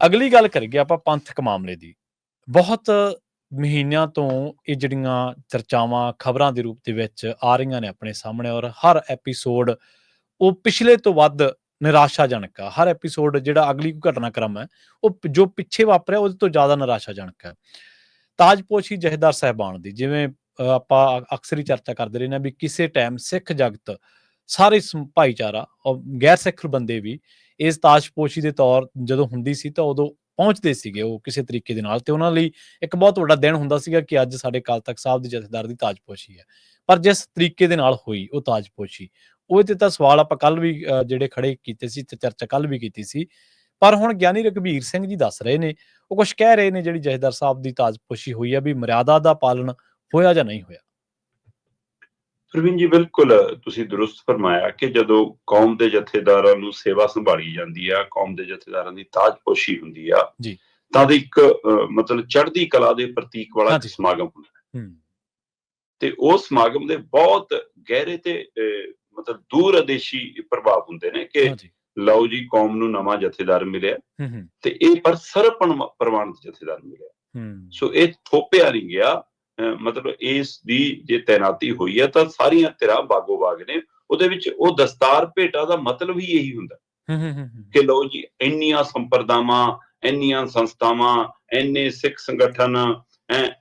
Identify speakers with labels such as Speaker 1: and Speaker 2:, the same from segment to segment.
Speaker 1: ਅਗਲੀ ਗੱਲ ਕਰੀਏ ਆਪਾਂ ਪੰਥਕ ਮਾਮਲੇ ਦੀ। ਬਹੁਤ ਮਹੀਨਿਆਂ ਤੋਂ ਇਹ ਜਿਹੜੀਆਂ ਚਰਚਾਵਾਂ, ਖਬਰਾਂ ਦੇ ਰੂਪ ਦੇ ਵਿੱਚ ਆ ਰਹੀਆਂ ਨੇ ਆਪਣੇ ਸਾਹਮਣੇ ਔਰ ਹਰ ਐਪੀਸੋਡ ਉਹ ਪਿਛਲੇ ਤੋਂ ਵੱਧ ਨਿਰਾਸ਼ਾਜਨਕ ਆ। ਹਰ ਐਪੀਸੋਡ ਜਿਹੜਾ ਅਗਲੀ ਕੋਈ ਘਟਨਾਕ੍ਰਮ ਹੈ, ਉਹ ਜੋ ਪਿੱਛੇ ਵਾਪਰਿਆ ਉਹਦੇ ਤੋਂ ਜ਼ਿਆਦਾ ਨਿਰਾਸ਼ਾਜਨਕ ਹੈ। ਤਾਜਪੋਸ਼ੀ ਜਹੇਦਾਰ ਸਹਿਬਾਨ ਦੀ, ਜਿਵੇਂ ਆਪਾਂ ਅਕਸਰ ਹੀ ਚਰਚਾ ਕਰਦੇ ਰਹਿੰਦੇ ਨੇ ਵੀ ਕਿਸੇ ਟਾਈਮ ਸਿੱਖ ਜਗਤ ਸਾਰੇ ਭਾਈਚਾਰਾ ਔਰ ਗੈਰ ਸਿੱਖ ਬੰਦੇ ਵੀ ਇਸ ਤਾਜਪੋਸ਼ੀ ਦੇ ਤੌਰ ਜਦੋਂ ਹੁੰਦੀ ਸੀ ਤਾਂ ਉਦੋਂ ਪਹੁੰਚਦੇ ਸੀਗੇ ਉਹ ਕਿਸੇ ਤਰੀਕੇ ਦੇ ਨਾਲ ਤੇ ਉਹਨਾਂ ਲਈ ਇੱਕ ਬਹੁਤ ਵੱਡਾ ਦਿਨ ਹੁੰਦਾ ਸੀਗਾ ਕਿ ਅੱਜ ਸਾਡੇ ਕਾਲ ਤਖਤ ਸਾਹਿਬ ਦੇ ਜਥੇਦਾਰ ਦੀ ਤਾਜਪੋਸ਼ੀ ਹੈ। ਪਰ ਜਿਸ ਤਰੀਕੇ ਦੇ ਨਾਲ ਹੋਈ ਉਹ ਤਾਜਪੋਸ਼ੀ ਉਹਦੇ ਤੇ ਤਾਂ ਸਵਾਲ ਆਪਾਂ ਕੱਲ ਵੀ ਜਿਹੜੇ ਖੜੇ ਕੀਤੇ ਸੀ ਤੇ ਚਰਚਾ ਕੱਲ ਵੀ ਕੀਤੀ ਸੀ। ਪਰ ਹੁਣ ਗਿਆਨੀ ਰਘਬੀਰ ਸਿੰਘ ਜੀ ਦੱਸ ਰਹੇ ਨੇ, ਉਹ ਕੁਝ ਕਹਿ ਰਹੇ ਨੇ ਜਿਹੜੀ ਜਥੇਦਾਰ ਸਾਹਿਬ ਦੀ ਤਾਜਪੋਸ਼ੀ ਹੋਈ ਹੈ ਵੀ ਮਰਿਆਦਾ ਦਾ ਪਾਲਣ ਹੋਇਆ ਜਾਂ ਨਹੀਂ ਹੋਇਆ।
Speaker 2: ਪ੍ਰਵੀਨ ਜੀ ਬਿਲਕੁਲ ਤੁਸੀਂ ਦਰੁਸਤ ਫਰਮਾਇਆ ਕਿ ਜਦੋਂ ਕੌਮ ਦੇ ਜਥੇਦਾਰਾਂ ਨੂੰ ਸੇਵਾ ਸੰਭਾਲੀ ਜਾਂਦੀ ਆ ਕੌਮ ਦੇ ਜਥੇਦਾਰਾਂ ਦੀ ਤਾਜਪੋਸ਼ੀ ਹੁੰਦੀ ਆ
Speaker 1: ਜੀ।
Speaker 2: ਤਾਂ ਦੇ ਇੱਕ ਮਤਲਬ ਚੜ੍ਹਦੀ ਕਲਾ ਦੇ ਪ੍ਰਤੀਕ ਵਾਲਾ। ਸਮਾਗਮ ਹੁੰਦਾ ਹੈ। ਤੇ ਉਹ ਸਮਾਗਮ ਦੇ ਬਹੁਤ ਗਹਿਰੇ ਤੇ ਮਤਲਬ ਦੂਰ ਅਦੇਸ਼ੀ ਪ੍ਰਭਾਵ ਹੁੰਦੇ ਨੇ ਕਿ ਲਓ ਜੀ ਕੌਮ ਨੂੰ ਨਵਾਂ ਜਥੇਦਾਰ ਮਿਲਿਆ। ਤੇ ਇਹ ਪਰ ਸਰਪਣ ਪ੍ਰਵਾਨਿਤ ਜਥੇਦਾਰ ਮਿਲਿਆ। ਸੋ ਇਹ ਥੋਪਿਆ ਨਹੀਂ ਗਿਆ। ਮਤਲਬ ਇਸ ਦੀ ਜੇ ਤੈਨਾਤੀ ਹੋਈ ਹੈ ਤਾਂ ਸਾਰੀਆਂ ਧਿਰਾਂ ਬਾਗੋ ਬਾਗ ਨੇ ਉਹਦੇ ਵਿੱਚ ਉਹ ਦਸਤਾਰ ਭੇਟਾ ਦਾ ਮਤਲਬ ਹੀ ਇਹੀ ਹੁੰਦਾ। ਕਿ ਲੋ ਜੀ ਇੰਨੀਆਂ ਸੰਪਰਦਾਵਾਂ ਇੰਨੀਆਂ ਸੰਸਥਾਵਾਂ ਇੰਨੇ ਸਿੱਖ ਸੰਗਠਨ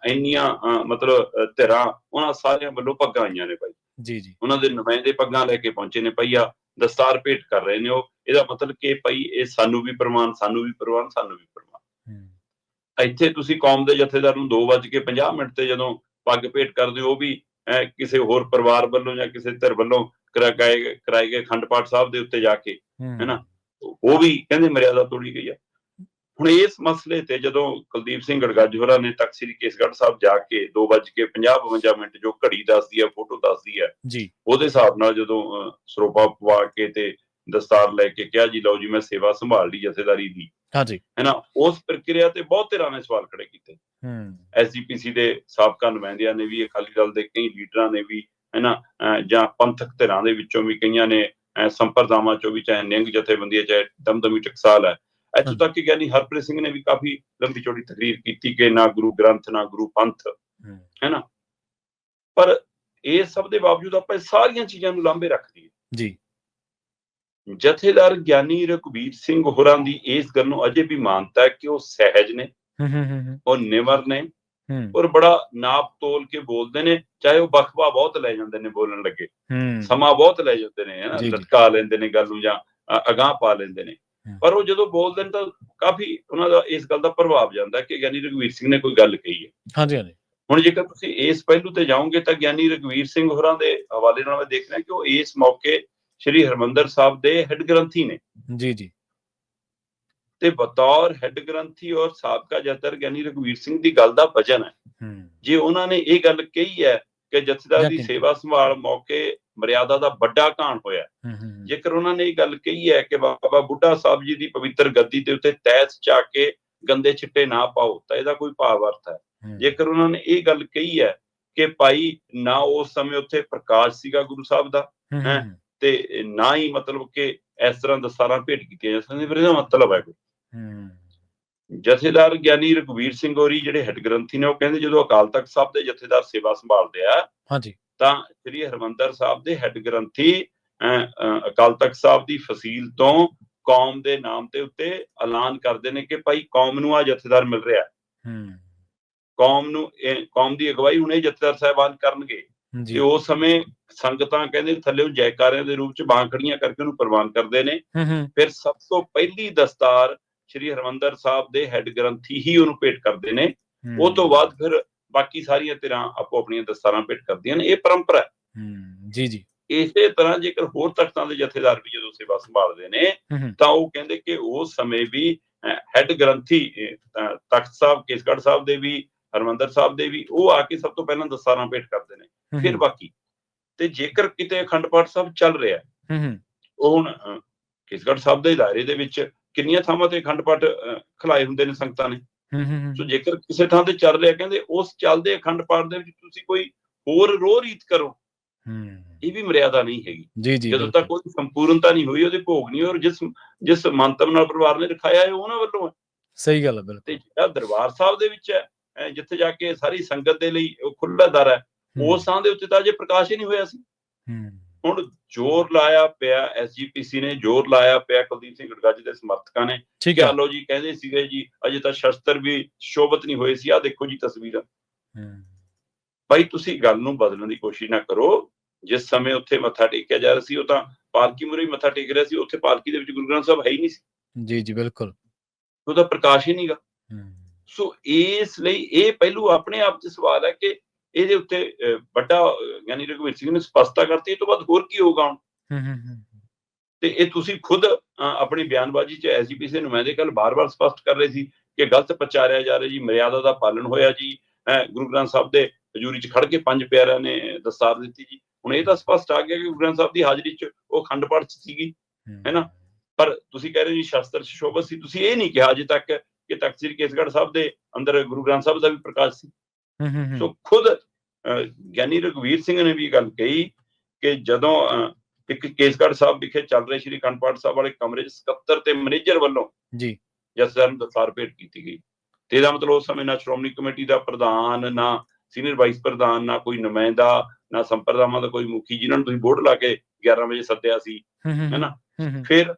Speaker 2: ਇੰਨੀਆਂ ਮਤਲਬ ਧਿਰਾਂ ਉਹਨਾਂ ਸਾਰਿਆਂ ਵੱਲੋਂ ਪੱਗਾਂ ਆਈਆਂ ਨੇ ਭਾਈ।
Speaker 1: ਜੀ ਜੀ।
Speaker 2: ਉਹਨਾਂ ਦੇ ਨੁਮਾਇੰਦੇ ਪੱਗਾਂ ਲੈ ਕੇ ਪਹੁੰਚੇ ਨੇ ਭਈਆ ਦਸਤਾਰ ਭੇਟ ਕਰ ਰਹੇ ਨੇ ਉਹ। ਇਹਦਾ ਮਤਲਬ ਕਿ ਭਈ ਇਹ ਸਾਨੂੰ ਵੀ ਪ੍ਰਮਾਨ ਸਾਨੂੰ ਵੀ ਪ੍ਰਵਾਨ ਸਾਨੂੰ ਵੀ ਪ੍ਰਮਾਨ ਇੱਥੇ ਤੁਸੀਂ ਕੌਮ ਦੇ ਜਥੇਦਾਰ ਨੂੰ 2:50 ਮਿੰਟ ਤੇ ਜਦੋਂ ਪੱਗ ਭੇਟ ਕਰਦੇ ਹੋ ਉਹ ਵੀ ਕਿਸੇ ਹੋਰ ਪਰਿਵਾਰ ਵੱਲੋਂ ਜਾਂ ਕਿਸੇ ਧਿਰ ਵੱਲੋਂ ਕਰਾਏ ਕਰਾਏ ਗਏ ਖੰਡ ਪਾਠ ਸਾਹਿਬ ਦੇ ਉੱਤੇ ਜਾ ਕੇ ਹੈਨਾ? ਉਹ ਵੀ ਕਹਿੰਦੇ ਮਰਿਆਦਾ ਤੋੜੀ ਗਈ ਆ। ਹੁਣ ਇਸ ਮਸਲੇ ਤੇ ਜਦੋਂ ਕੁਲਦੀਪ ਸਿੰਘ ਗੜਗੱਜ ਹੋਰਾਂ ਨੇ ਤਖਤ ਸ੍ਰੀ ਕੇਸਗੜ੍ਹ ਸਾਹਿਬ ਜਾ ਕੇ 2:50 52 ਮਿੰਟ ਜੋ ਘੜੀ ਦੱਸਦੀ ਆ ਫੋਟੋ ਦੱਸਦੀ ਆ
Speaker 1: ਜੀ।
Speaker 2: ਉਹਦੇ ਹਿਸਾਬ ਨਾਲ ਜਦੋਂ ਸਰੋਪਾ ਪਵਾ ਕੇ ਤੇ ਦਸਤਾਰ ਲੈ ਕੇ ਕਿਹਾ ਜੀ ਲਓ ਜੀ ਮੈਂ ਸੇਵਾ ਸੰਭਾਲ ਲਈ ਜਥੇਦਾਰੀ ਦੀ।
Speaker 1: ਹਾਂਜੀ।
Speaker 2: ਹੈਨਾ ਉਸ ਪ੍ਰਕਿਰਿਆ ਤੇ ਬਹੁਤ ਧਿਰਾਂ ਨੇ ਸਵਾਲ ਖੜੇ ਕੀਤੇ।
Speaker 1: ਹੂੰ।
Speaker 2: ਐਸਜੀਪੀਸੀ ਦੇ ਸਾਬਕਾ ਨੁਮਾਇੰਦਿਆਂ ਨੇ ਵੀ ਅਕਾਲੀ ਦਲ ਦੇ ਕਈ ਲੀਡਰਾਂ ਨੇ ਵੀ ਹੈਨਾ ਜਾਂ ਪੰਥਕ ਧਿਰਾਂ ਦੇ ਵਿੱਚੋਂ ਵੀ ਕਈਆਂ ਨੇ ਸੰਪਰਦਾਵਾਂ ਚੋਂ ਵੀ ਚਾਹੇ ਨਿੰਗ ਜਥੇਬੰਦੀ ਹੈ ਚਾਹੇ ਦਮਦਮੀ ਟਕਸਾਲ ਹੈ। ਇੱਥੋਂ ਤੱਕ ਕਿ ਗਿਆਨੀ ਹਰਪ੍ਰੀਤ ਸਿੰਘ ਨੇ ਵੀ ਕਾਫੀ ਲੰਬੀ ਚੌੜੀ ਤਕਰੀਰ ਕੀਤੀ ਕਿ ਨਾ ਗੁਰੂ ਗ੍ਰੰਥ ਨਾ ਗੁਰੂ ਪੰਥ
Speaker 1: ਹੂੰ।
Speaker 2: ਹੈਨਾ। ਪਰ ਇਹ ਸਭ ਦੇ ਬਾਵਜੂਦ ਆਪਾਂ ਇਹ ਸਾਰੀਆਂ ਚੀਜ਼ਾਂ ਨੂੰ ਲਾਂਭੇ ਰੱਖ ਦਈਏ
Speaker 1: ਜੀ।
Speaker 2: ਜਥੇਦਾਰ ਗਿਆਨੀ ਰਘਬੀਰ ਸਿੰਘ ਹੋਰਾਂ ਦੀ ਇਸ ਗੱਲ ਨੂੰ ਅਜੇ ਵੀ ਮਾਨਤਾ ਹੈ ਕਿ ਉਹ ਸਹਿਜ ਨੇ ਉਹ ਨਿਮਰ ਨੇ ਔਰ ਬੜਾ ਨਾਪ ਤੋਲ ਕੇ ਬੋਲਦੇ ਨੇ ਚਾਹੇ ਉਹ ਬਖਵਾ ਬਹੁਤ ਲੈ ਜਾਂਦੇ ਨੇ ਬੋਲਣ ਲੱਗੇ। ਸਮਾਂ ਬਹੁਤ ਲੈ ਜਾਂਦੇ ਨੇ ਹਨਾ। ਲਟਕਾ ਲੈਂਦੇ ਨੇ ਗੱਲ ਨੂੰ ਜਾਂ ਅਗਾਂਹ ਪਾ ਲੈਂਦੇ ਨੇ। ਪਰ ਉਹ ਜਦੋਂ ਬੋਲਦੇ ਨੇ ਤਾਂ ਕਾਫੀ ਉਹਨਾਂ ਦਾ ਇਸ ਗੱਲ ਦਾ ਪ੍ਰਭਾਵ ਜਾਂਦਾ ਕਿ ਗਿਆਨੀ ਰਘਵੀਰ ਸਿੰਘ ਨੇ ਕੋਈ ਗੱਲ ਕਹੀ ਹੈ।
Speaker 1: ਹਾਂਜੀ ਹਾਂਜੀ।
Speaker 2: ਹੁਣ ਜੇਕਰ ਤੁਸੀਂ ਇਸ ਪਹਿਲੂ ਤੇ ਜਾਓਗੇ ਤਾਂ ਗਿਆਨੀ ਰਘਵੀਰ ਸਿੰਘ ਹੋਰਾਂ ਦੇ ਹਵਾਲੇ ਨਾਲ ਮੈਂ ਦੇਖ ਰਿਹਾ ਕਿ ਉਹ ਇਸ ਮੌਕੇ ਸ੍ਰੀ ਹਰਮੰਦਰ ਸਾਹਿਬ ਦੇ ਹੈੱਡ ਗ੍ਰੰਥੀ ਨੇ।
Speaker 1: ਜੀ ਜੀ।
Speaker 2: ਤੇ ਬਤੌਰ ਹੈੱਡ ਗ੍ਰੰਥੀ ਔਰ ਸਾਬਕਾ ਜਥੇਦਾਰ ਗਿਆਨੀ ਰਘਵੀਰ ਸਿੰਘ ਦੀ ਗੱਲ ਦਾ ਵਜਨ ਹੈ। ਜੇ ਉਹਨਾਂ ਨੇ ਇਹ ਗੱਲ ਕਹੀ ਹੈ ਕਿ ਜਥੇਦਾਰ ਦੀ। ਸੇਵਾ ਸੰਭਾਲ ਮੌਕੇ ਮਰਿਆਦਾ ਦਾ ਵੱਡਾ ਘਾਣ ਹੋਇਆ ਜੇਕਰ ਉਹਨਾਂ ਨੇ ਇਹ ਗੱਲ ਕਹੀ ਹੈ ਕਿ ਬਾਬਾ ਬੁੱਢਾ ਸਾਹਿਬ ਜੀ ਦੀ ਪਵਿੱਤਰ ਗੱਦੀ ਦੇ ਉੱਤੇ ਤੈਸ ਚਾ ਕੇ ਗੰਦੇ ਛਿੱਟੇ ਨਾ ਪਾਓ ਤਾਂ ਇਹਦਾ ਕੋਈ ਭਾਵ ਅਰਥ ਹੈ। ਜੇਕਰ ਉਹਨਾਂ ਨੇ ਇਹ ਗੱਲ ਕਹੀ ਹੈ ਕਿ ਭਾਈ ਨਾ ਉਸ ਸਮੇਂ ਉੱਥੇ ਪ੍ਰਕਾਸ਼ ਸੀਗਾ ਗੁਰੂ ਸਾਹਿਬ ਦਾ।
Speaker 1: ਹੂੰ,
Speaker 2: ਤੇ ਨਾ ਹੀ ਮਤਲਬ ਕਿ ਇਸ ਤਰ੍ਹਾਂ ਦਸਤਾਰਾਂ ਭੇਟ ਕੀਤੀਆਂ ਜਾ ਸਕਦੀਆਂ ਫਿਰ ਇਹਦਾ ਮਤਲਬ ਹੈ ਕੋਈ।
Speaker 1: ਹੂੰ।
Speaker 2: ਜਥੇਦਾਰ ਗਿਆਨੀ ਰਘਵੀਰ ਸਿੰਘ ਹੋਰੀ ਜਿਹੜੇ ਹੈੱਡ ਗ੍ਰੰਥੀ ਨੇ ਉਹ ਕਹਿੰਦੇ ਜਦੋਂ ਅਕਾਲ ਤਖਤ ਸਾਹਿਬ ਦੇ ਜਥੇਦਾਰ ਸੇਵਾ ਸੰਭਾਲਦੇ ਆ
Speaker 1: ਹਾਂਜੀ।
Speaker 2: ਤਾਂ ਸ੍ਰੀ ਹਰਮੰਦਰ ਸਾਹਿਬ ਦੇ ਹੈੱਡ ਗ੍ਰੰਥੀ ਅਕਾਲ ਤਖਤ ਸਾਹਿਬ ਦੀ ਫਸੀਲ ਤੋਂ ਕੌਮ ਦੇ ਨਾਮ ਤੇ ਉੱਤੇ ਐਲਾਨ ਕਰਦੇ ਨੇ ਕਿ ਭਾਈ ਕੌਮ ਨੂੰ ਆ ਜਥੇਦਾਰ ਮਿਲ ਰਿਹਾ। ਹੈ। ਕੌਮ ਨੂੰ ਕੌਮ ਦੀ ਅਗਵਾਈ ਹੁਣ ਇਹ ਜਥੇਦਾਰ ਸਾਹਿਬਾਨ ਕਰਨਗੇ। ਤੇ ਉਸ ਸਮੇਂ ਸੰਗਤਾਂ ਕਹਿੰਦੇ ਥੱਲੇੋਂ ਜੈਕਾਰਿਆਂ ਦੇ ਰੂਪ ਚ ਬਾਂਹ ਖੜੀਆਂ ਕਰਕੇ ਉਹਨੂੰ ਪ੍ਰਵਾਨ ਕਰਦੇ ਨੇ। ਫਿਰ ਸਭ ਤੋਂ ਪਹਿਲੀ ਦਸਤਾਰ ਸ੍ਰੀ ਹਰਮੰਦਰ ਸਾਹਿਬ ਦੇ ਹੈੱਡ ਗ੍ਰੰਥੀ ਹੀ ਉਹਨੂੰ ਭੇਟ ਕਰਦੇ ਨੇ। ਉਹ ਤੋਂ ਬਾਅਦ ਫਿਰ ਬਾਕੀ ਸਾਰੀਆਂ ਧਿਰਾਂ ਆਪੋ ਆਪਣੀਆਂ ਦਸਤਾਰਾਂ ਭੇਟ ਕਰਦੀਆਂ ਨੇ। ਇਹ ਪਰੰਪਰਾ ਹੈ।
Speaker 1: ਜੀ ਜੀ।
Speaker 2: ਇਸੇ ਤਰ੍ਹਾਂ ਜੇਕਰ ਹੋਰ ਤਖਤਾਂ ਦੇ ਜਥੇਦਾਰ ਵੀ ਜਦੋਂ ਸੇਵਾ ਸੰਭਾਲਦੇ ਨੇ ਤਾਂ ਉਹ ਕਹਿੰਦੇ ਕਿ ਉਸ ਸਮੇਂ ਵੀ ਹੈੱਡ ਗ੍ਰੰਥੀ ਤਖਤ ਸਾਹਿਬ ਕੇਸਗੜ੍ਹ ਸਾਹਿਬ ਦੇ ਵੀ ਹਰਮੰਦਰ ਸਾਹਿਬ ਦੇ ਵੀ ਉਹ ਆ ਕੇ ਸਭ ਤੋਂ ਪਹਿਲਾਂ ਦਸਤਾਰਾਂ ਭੇਟ ਕਰਦੇ ਨੇ ਫਿਰ ਬਾਕੀ। ਤੇ ਜੇਕਰ ਕਿਤੇ ਅਖੰਡ ਪਾਠ ਸਾਹਿਬ ਚੱਲ ਰਿਹਾ ਹੈ, ਉਹ ਹੁਣ ਅਹ, ਕੇਸਗੜ੍ਹ ਸਾਹਿਬ ਦੇ ਦਾਇਰੇ ਦੇ ਵਿੱਚ ਕਿੰਨੀਆਂ ਥਾਵਾਂ ਤੇ ਅਖੰਡ ਪਾਠ ਖਿਲਾਏ ਹੁੰਦੇ ਨੇ ਸੰਗਤਾਂ ਨੇ?
Speaker 1: ਹੂੰ ਹੂੰ
Speaker 2: ਸੋ ਜੇਕਰ ਕਿਸੇ ਥਾਂ ਤੇ ਚੱਲ ਰਿਹਾ ਕਹਿੰਦੇ ਉਸ ਚੱਲਦੇ ਅਖੰਡ ਪਾਠ ਦੇ ਵਿੱਚ ਤੁਸੀਂ ਕੋਈ ਹੋਰ ਰੋਹ ਰੀਤ ਕਰੋ।
Speaker 1: ਹੂੰ।
Speaker 2: ਇਹ ਵੀ ਮਰਿਆਦਾ ਨਹੀਂ ਹੈਗੀ।
Speaker 1: ਜੀ ਜੀ
Speaker 2: ਜਦੋਂ ਤੱਕ ਕੋਈ ਸੰਪੂਰਨਤਾ ਨਹੀਂ ਹੋਈ ਉਹਦੇ ਭੋਗ ਨਹੀਂ ਔਰ ਜਿਸ ਜਿਸ ਮੰਤਵ ਨਾਲ ਪਰਿਵਾਰ ਨੇ ਰਖਾਇਆ ਹੈ ਉਹਨਾਂ ਵੱਲੋਂ ਹੈ।
Speaker 1: ਸਹੀ ਗੱਲ ਹੈ
Speaker 2: ਤੇ
Speaker 1: ਬਿਲਕੁਲ
Speaker 2: ਜਿਹੜਾ ਦਰਬਾਰ ਸਾਹਿਬ ਦੇ ਵਿੱਚ ਹੈ ਜਿੱਥੇ ਜਾ ਕੇ ਸਾਰੀ ਸੰਗਤ ਦੇ ਲਈ ਉਹ ਖੁੱਲ੍ਹਾ ਦਰ ਹੈ। ਉਸ ਥਾਂ ਦੇ ਉੱਤੇ ਤਾਂ ਅਜੇ ਪ੍ਰਕਾਸ਼ ਹੀ ਨਹੀਂ ਹੋਇਆ ਸੀ। ਹੁਣ ਜ਼ੋਰ ਲਾਇਆ ਪਿਆ ਐਸਜੀਪੀਸੀ ਨੇ ਜ਼ੋਰ ਲਾਇਆ ਪਿਆ ਕੁਲਦੀਪ ਸਿੰਘ ਗੜਗੱਜ ਦੇ ਸਮਰਥਕਾਂ ਨੇ।
Speaker 1: ਠੀਕ ਹੈ।
Speaker 2: ਆਲੋ ਜੀ ਕਹਿੰਦੇ ਸੀਗੇ ਜੀ ਅਜੇ ਤਾਂ ਸ਼ਸਤਰ ਵੀ ਸ਼ੋਭਤ ਨਹੀਂ ਹੋਏ ਸੀ। ਆ ਦੇਖੋ ਜੀ ਤਸਵੀਰਾਂ। ਭਾਈ ਤੁਸੀਂ ਗੱਲ ਨੂੰ ਬਦਲਣ ਦੀ ਕੋਸ਼ਿਸ਼ ਨਾ ਕਰੋ। ਜਿਸ ਸਮੇਂ ਉੱਥੇ ਮੱਥਾ ਟੇਕਿਆ ਜਾ ਰਿਹਾ ਸੀ ਉਹ ਤਾਂ ਪਾਲਕੀ ਮੁਰੇ ਮੱਥਾ ਟੇਕ ਰਿਹਾ ਸੀ। ਉੱਥੇ ਪਾਲਕੀ ਦੇ ਵਿੱਚ ਗੁਰੂ ਗ੍ਰੰਥ ਸਾਹਿਬ ਹੈ ਹੀ ਨਹੀਂ ਸੀ।
Speaker 1: ਜੀ ਜੀ ਬਿਲਕੁਲ।
Speaker 2: ਉਹਦਾ ਪ੍ਰਕਾਸ਼ ਹੀ ਨਹੀਂਗਾ
Speaker 1: ਹੂੰ।
Speaker 2: ਸੋ ਇਸ ਲਈ ਇਹ ਪਹਿਲੂ ਆਪਣੇ ਆਪ 'ਚ ਸਵਾਲ ਹੈ ਕਿ ਇਹਦੇ ਉੱਤੇ ਵੱਡਾ ਯਾਨੀ ਰਘੁਵੀਰ ਸਿੰਘ ਨੇ ਸਪਸ਼ਟਤਾ ਕਰਤੀ ਇਹ ਤੋਂ ਬਾਅਦ ਹੋਰ ਕੀ ਹੋਊਗਾ ਹੁਣ
Speaker 1: ਹੂੰ ਹੂੰ ਹੂੰ
Speaker 2: ਤੇ ਇਹ ਤੁਸੀਂ ਖੁਦ ਆਪਣੀ ਬਿਆਨਬਾਜ਼ੀ 'ਚ ਐਸਜੀਪੀਸੀ ਦੇ ਨੁਮਾਇੰਦੇ ਕੱਲ ਬਾਰ-ਬਾਰ ਸਪਸ਼ਟ ਕਰ ਰਹੇ ਸੀ ਕਿ ਗਲਤ ਪ੍ਰਚਾਰਿਆ ਜਾ ਰਿਹਾ ਜੀ ਮਰਿਆਦਾ ਦਾ ਪਾਲਣ ਹੋਇਆ ਜੀ ਗੁਰੂ ਗ੍ਰੰਥ ਸਾਹਿਬ ਦੇ ਹਜ਼ੂਰੀ 'ਚ ਖੜ ਕੇ ਪੰਜ ਪਿਆਰਿਆਂ ਨੇ ਦਸਤਾਰ ਦਿੱਤੀ ਜੀ ਹੁਣ ਇਹ ਤਾਂ ਸਪਸ਼ਟ ਆ ਗਿਆ ਕਿ ਗੁਰੂ ਗ੍ਰੰਥ ਸਾਹਿਬ ਦੀ ਹਾਜ਼ਰੀ 'ਚ ਉਹ ਖੰਡ ਪਾਠ 'ਚ ਸੀਗੀ
Speaker 1: ਹੂੰ।
Speaker 2: ਹੈ ਨਾ? ਪਰ ਤੁਸੀਂ ਕਹਿ ਰਹੇ ਜੀ ਸ਼ਸਤਰ 'ਚ ਸ਼ੋਭਤ ਸੀ ਤੁਸੀਂ ਇਹ ਨਹੀਂ ਕਿਹਾ ਅਜੇ ਤੱਕ ਕਿ ਤਖਤ ਸ੍ਰੀ ਕੇਸਗੜ੍ਹ ਸਾਹਿਬ ਦੇ ਅੰਦਰ ਗੁਰੂ ਗ੍ਰੰਥ ਸਾਹਿਬ ਦਾ ਵੀ ਪ੍ਰਕਾਸ਼ ਸੀ। ਸੋ ਖੁਦ ਗਿਆਨੀ ਰਘਵੀਰ ਸਿੰਘ ਨੇ ਵੀ ਗੱਲ ਕਹੀ ਕਿ ਜਦੋਂ ਇੱਕ ਕੇਸਗੜ੍ਹ ਸਾਹਿਬ ਵਿਖੇ ਚੱਲ ਰਹੇ ਸ਼੍ਰੀ ਪਾਠ ਸਾਹਿਬ ਵਾਲੇ ਕਮਰੇ 'ਚ ਸਕੱਤਰ ਤੇ ਮੈਨੇਜਰ ਵੱਲੋਂ
Speaker 1: ਜੀ।
Speaker 2: ਜਥੇਦਾਰ ਨੂੰ ਦਸਤਾਰ ਭੇਟ ਕੀਤੀ ਗਈ। ਤੇ ਇਹਦਾ ਮਤਲਬ ਉਸ ਸਮੇਂ ਨਾ ਸ਼੍ਰੋਮਣੀ ਕਮੇਟੀ ਦਾ ਪ੍ਰਧਾਨ ਨਾ ਸੀਨੀਅਰ ਵਾਈਸ ਪ੍ਰਧਾਨ ਨਾ ਕੋਈ ਨੁਮਾਇੰਦਾ ਨਾ ਸੰਪਰਦਾਵਾਂ ਦਾ ਕੋਈ ਮੁਖੀ ਜਿਨ੍ਹਾਂ ਨੂੰ ਤੁਸੀਂ ਬੋਰਡ ਲਾ ਕੇ 11 ਵਜੇ ਸੱਦਿਆ ਸੀ
Speaker 1: ਹੂੰ ਹੂੰ।
Speaker 2: ਹੈ ਨਾ?
Speaker 1: ਹੂੰ ਹੂੰ।
Speaker 2: ਫਿਰ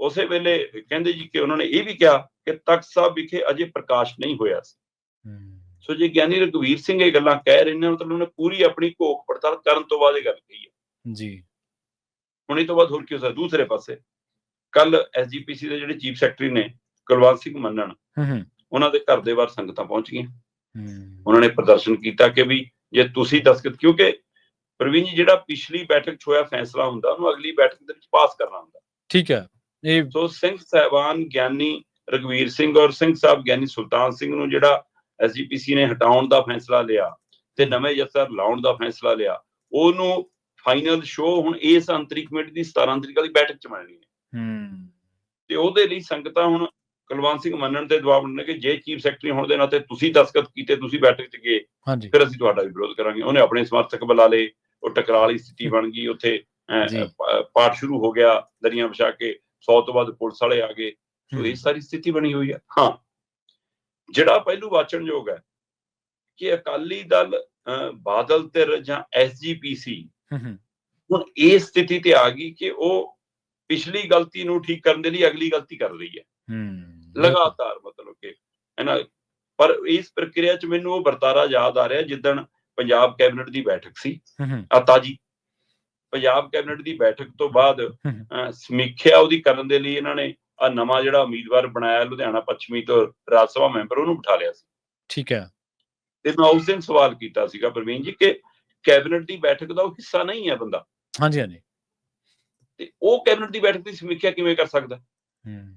Speaker 2: ਉਸੇ ਵੇਲੇ ਕਹਿੰਦੇ ਜੀ ਕਿ ਉਹਨਾਂ ਨੇ ਇਹ ਵੀ ਕਿਹਾ ਕਿ ਤਖਤ ਸਾਹਿਬ ਵਿਖੇ ਅਜੇ ਪ੍ਰਕਾਸ਼ ਨਹੀਂ ਹੋਇਆ ਸੀ। ਸੋ ਜੇ ਗਿਆਨੀ ਰਘਵੀਰ ਸਿੰਘ ਇਹ ਗੱਲਾਂ ਕਹਿ ਰਹੇ ਨੇ ਮਤਲਬ ਉਹਨੇ ਪੂਰੀ ਆਪਣੀ ਘੋਖ ਪੜਤਾਲ ਕਰਨ ਤੋਂ ਬਾਅਦ ਇਹ ਗੱਲ ਕਹੀ ਹੈ।
Speaker 1: ਜੀ।
Speaker 2: ਹੁਣ ਇਹ ਤੋਂ ਬਾਅਦ ਹੋਰ ਕੀ ਹੋ ਸਕਦਾ? ਦੂਸਰੇ ਪਾਸੇ ਕੱਲ ਐਸਜੀਪੀਸੀ ਦੇ ਜਿਹੜੇ ਚੀਫ ਸੈਕਟਰੀ ਨੇ ਕੁਲਵੰਤ ਸਿੰਘ ਮੰਨਣ
Speaker 1: ਹੂੰ ਹੂੰ।
Speaker 2: ਉਹਨਾਂ ਦੇ ਘਰ ਦੇ ਬਾਹਰ ਸੰਗਤਾਂ ਪਹੁੰਚ ਗਈਆਂ
Speaker 1: ਹੂੰ।
Speaker 2: ਉਹਨਾਂ ਨੇ ਪ੍ਰਦਰਸ਼ਨ ਕੀਤਾ ਕਿ ਵੀ ਜੇ ਤੁਸੀਂ ਦਸਤਖਤ ਕਿਉਂਕਿ ਪ੍ਰਵੀਨ ਜੀ ਜਿਹੜਾ ਪਿਛਲੀ ਬੈਠਕ 'ਚ ਹੋਇਆ ਫੈਸਲਾ ਹੁੰਦਾ ਉਹਨੂੰ ਅਗਲੀ ਬੈਠਕ ਦੇ ਵਿੱਚ ਪਾਸ ਕਰਨਾ ਹੁੰਦਾ।
Speaker 1: ਠੀਕ ਹੈ। ਇਹ
Speaker 2: ਸੋ ਸਿੰਘ ਸਾਹਿਬਾਨ ਗਿਆਨੀ ਰਗਵੀਰ ਸਿੰਘ ਔਰ ਸਿੰਘ ਸਾਹਿਬ ਗਿਆਨੀ ਸੁਲਤਾਨ ਸਿੰਘ ਨੂੰ ਜਿਹੜਾ ਐਸਜੀਪੀਸੀ ਨੇ ਹਟਾਉਣ ਦਾ ਫੈਸਲਾ ਲਿਆ ਤੇ ਨਵੇਂ ਜਥਰ ਲਾਉਣ ਦਾ ਫੈਸਲਾ ਲਿਆ ਉਹਨੂੰ ਫਾਈਨਲ ਸ਼ੋਅ ਹੁਣ ਇਸ ਅੰਤਰਿਕ ਕਮੇਟੀ ਦੀ 17 ਤਰੀਕ ਵਾਲੀ ਬੈਠਕ 'ਚ ਮਿਲਣੀ ਹੈ।
Speaker 1: ਹੂੰ।
Speaker 2: ਤੇ ਉਹਦੇ ਲਈ ਸੰਗਤਾਂ ਹੁਣ ਕੁਲਵੰਤ ਸਿੰਘ ਮੰਨਣ ਤੇ ਦਬਾਅ ਬਣਨ ਕਿ ਜੇ ਚੀਫ ਸੈਕਟਰੀ ਹੋਣ ਦੇ ਨਾਤੇ ਤੁਸੀਂ ਦਸਤਖਤ ਕੀਤੇ ਤੁਸੀਂ ਬੈਠਕ 'ਚ ਗਏ ਫਿਰ ਅਸੀਂ ਤੁਹਾਡਾ ਵੀ ਵਿਰੋਧ ਕਰਾਂਗੇ। ਉਹਨੇ ਆਪਣੇ ਸਮਰਥਕ ਬੁਲਾ ਲਏ ਉਹ ਟਕਰਾਅ ਵਾਲੀ ਸਥਿਤੀ ਬਣ ਗਈ ਉੱਥੇ ਪਾਠ ਸ਼ੁਰੂ ਹੋ ਗਿਆ ਦਰੀਆਂ ਵਿਛਾ ਕੇ 100 ਤੋਂ ਵੱਧ ਪੁਲਿਸ ਵਾਲੇ ਆ ਗਏ ਸੋ। ਇਹ ਸਾਰੀ ਸਥਿਤੀ ਬਣੀ ਹੋਈ ਹੈ। ਹਾਂ ਜਿਹੜਾ ਪਹਿਲੂ ਵਾਚਣਯੋਗ ਹੈ ਕਿ ਅਕਾਲੀ ਦਲ ਬਾਦਲ ਧਿਰ ਜਾਂ ਐਸਜੀਪੀਸੀ ਹੁਣ ਇਸ ਸਥਿਤੀ ਤੇ ਆ ਗਈ ਕਿ ਉਹ ਪਿਛਲੀ ਗਲਤੀ ਨੂੰ ਠੀਕ ਕਰਨ ਦੇ ਲਈ ਅਗਲੀ ਗਲਤੀ ਕਰ ਰਹੀ ਹੈ।
Speaker 1: ਹੂੰ
Speaker 2: ਲਗਾਤਾਰ ਮਤਲਬ ਕਿ ਹੈ ਨਾ? ਪਰ ਇਸ ਪ੍ਰਕਿਰਿਆ ਚ ਮੈਨੂੰ ਉਹ ਵਰਤਾਰਾ ਯਾਦ ਆ ਰਿਹਾ ਜਿੱਦਣ ਪੰਜਾਬ ਕੈਬਨਿਟ ਦੀ ਬੈਠਕ ਸੀ।
Speaker 1: ਹੂੰ ਹੂੰ।
Speaker 2: ਆਤਾ ਜੀ ਪੰਜਾਬ ਕੈਬਨਿਟ ਦੀ ਬੈਠਕ ਤੋਂ ਬਾਅਦ ਸਮੀਖਿਆ ਉਹਦੀ ਕਰਨ ਦੇ ਲਈ ਇਹਨਾਂ ਨੇ ਆ ਨਵਾਂ ਜਿਹੜਾ ਉਮੀਦਵਾਰ ਬਣਾਇਆ ਲੁਧਿਆਣਾ ਪੱਛਮੀ ਤੋਂ ਰਾਜ ਸਭਾ ਮੈਂਬਰ ਉਹਨੂੰ ਬਿਠਾ ਲਿਆ ਸੀ।
Speaker 1: ਠੀਕ ਹੈ।
Speaker 2: ਤੇ ਮੈਂ ਉਸ ਦਿਨ ਸਵਾਲ ਕੀਤਾ ਸੀਗਾ ਪ੍ਰਵੀਨ ਜੀ ਕਿ ਕੈਬਨਿਟ ਦੀ ਬੈਠਕ ਦਾ ਉਹ ਹਿੱਸਾ ਨਹੀਂ ਹੈ ਬੰਦਾ।
Speaker 1: ਹਾਂਜੀ ਹਾਂਜੀ।
Speaker 2: ਤੇ ਉਹ ਕੈਬਨਿਟ ਦੀ ਬੈਠਕ ਦੀ ਸਮੀਖਿਆ ਕਿਵੇਂ ਕਰ ਸਕਦਾ?
Speaker 1: ਹੂੰ।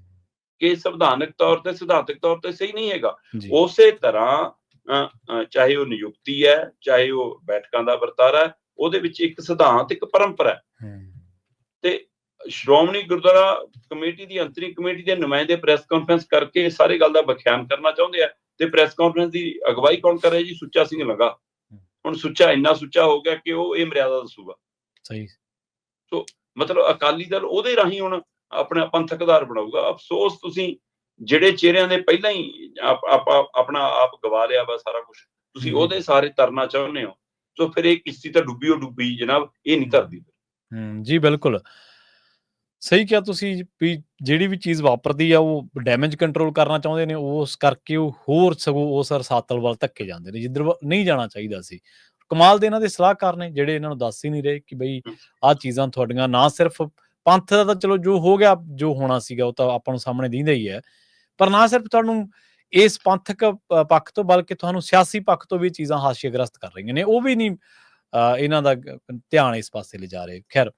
Speaker 2: ਕਿ ਸੰਵਿਧਾਨਕ ਤੌਰ ਤੇ ਸਿਧਾਂਤਕ ਤੌਰ ਤੇ ਸਹੀ ਨਹੀਂ ਹੈਗਾ। ਉਸੇ ਤਰ੍ਹਾਂ ਚਾਹੇ ਉਹ ਨਿਯੁਕਤੀ ਹੈ ਚਾਹੇ ਉਹ ਬੈਠਕਾਂ ਦਾ ਵਰਤਾਰਾ ਹੈ ਉਹਦੇ ਵਿੱਚ ਇੱਕ ਸਿਧਾਂਤ ਇੱਕ ਪਰੰਪਰਾ ਹੈ। ਤੇ ਸ਼੍ਰੋਮਣੀ ਗੁਰਦੁਆਰਾ ਕਮੇਟੀ ਦੀ ਅੰਤਰੀ ਕਮੇਟੀ ਦੇ ਨੁਮਾਇੰਦੇ ਪ੍ਰੈਸ ਕਾਨਫਰੰਸ ਕਰਕੇ ਇਹ ਸਾਰੇ ਗੱਲ ਦਾ ਵਿਖਿਆਨ ਕਰਨਾ ਚਾਹੁੰਦੇ ਆ। ਤੇ ਪ੍ਰੈਸ ਕਾਨਫਰੰਸ ਦੀ ਅਗਵਾਈ ਕੌਣ ਕਰ ਰਿਹਾ ਜੀ? ਸੁੱਚਾ ਸਿੰਘ ਲੰਗਾ। ਹੁਣ ਸੁੱਚਾ ਇੰਨਾ ਸੁੱਚਾ ਹੋ ਗਿਆ ਕਿ ਉਹ ਇਹ ਮਰਿਆਦਾ ਦੱਸੂਗਾ।
Speaker 1: ਸਹੀ।
Speaker 2: ਮਤਲਬ ਅਕਾਲੀ ਦਲ ਉਹਦੇ ਰਾਹੀਂ ਹੁਣ ਆਪਣਾ ਪੰਥਕ ਆਧਾਰ ਬਣਾਊਗਾ। ਅਫਸੋਸ ਤੁਸੀਂ ਜਿਹੜੇ ਚਿਹਰਿਆਂ ਦੇ ਪਹਿਲਾਂ ਹੀ ਆਪ- ਆਪ- ਆਪਣਾ ਆਪ ਗਵਾ ਲਿਆ ਵਾ ਸਾਰਾ ਕੁਝ ਤੁਸੀਂ। ਉਹਦੇ ਸਾਰੇ ਤਰਨਾ ਚਾਹੁੰਦੇ ਹੋ। ਸੋ ਫਿਰ ਇਹ ਕਿਸ਼ਤੀ ਤਾਂ ਡੁੱਬੀ ਉਹ ਡੁੱਬੀ ਜਨਾਬ ਇਹ ਨਹੀਂ ਧਰਦੀ
Speaker 1: ਹੂੰ ਜੀ ਬਿਲਕੁਲ। ਸਹੀ ਕਿਹਾ ਤੁਸੀਂ ਵੀ ਜਿਹੜੀ ਵੀ ਚੀਜ਼ ਵਾਪਰਦੀ ਆ ਉਹ ਡੈਮੇਜ ਕੰਟਰੋਲ ਕਰਨਾ ਚਾਹੁੰਦੇ ਨੇ ਉਸ ਕਰਕੇ ਉਹ ਹੋਰ ਸਗੋਂ ਉਸ ਰਸਾਤਲ ਵੱਲ ਧੱਕੇ ਜਾਂਦੇ ਨੇ ਜਿੱਧਰ ਨਹੀਂ ਜਾਣਾ ਚਾਹੀਦਾ ਸੀ। ਕਮਾਲ ਦੇ ਇਹਨਾਂ ਦੇ ਸਲਾਹਕਾਰ ਨੇ ਜਿਹੜੇ ਇਹਨਾਂ ਨੂੰ ਦੱਸ ਹੀ ਨਹੀਂ ਰਹੇ ਕਿ ਬਈ। ਆਹ ਚੀਜ਼ਾਂ ਤੁਹਾਡੀਆਂ ਨਾ ਸਿਰਫ ਪੰਥ ਦਾ ਤਾਂ ਚਲੋ ਜੋ ਹੋ ਗਿਆ ਜੋ ਹੋਣਾ ਸੀਗਾ ਉਹ ਤਾਂ ਆਪਾਂ ਨੂੰ ਸਾਹਮਣੇ ਦਿਖਦਾ ਹੀ ਹੈ। ਪਰ ਨਾ ਸਿਰਫ ਤੁਹਾਨੂੰ ਇਸ ਪੰਥਕ ਪੱਖ ਤੋਂ ਬਲਕਿ ਤੁਹਾਨੂੰ ਸਿਆਸੀ ਪੱਖ ਤੋਂ ਵੀ ਚੀਜ਼ਾਂ ਹਾਸ਼ੀਆਗ੍ਰਸਤ ਕਰ ਰਹੀਆਂ ਨੇ। ਉਹ ਵੀ ਨਹੀਂ ਅ, ਇਹਨਾਂ ਦਾ ਧਿਆਨ ਇਸ ਪਾਸੇ ਲਿਜਾ ਰਹੇ। ਖੈਰ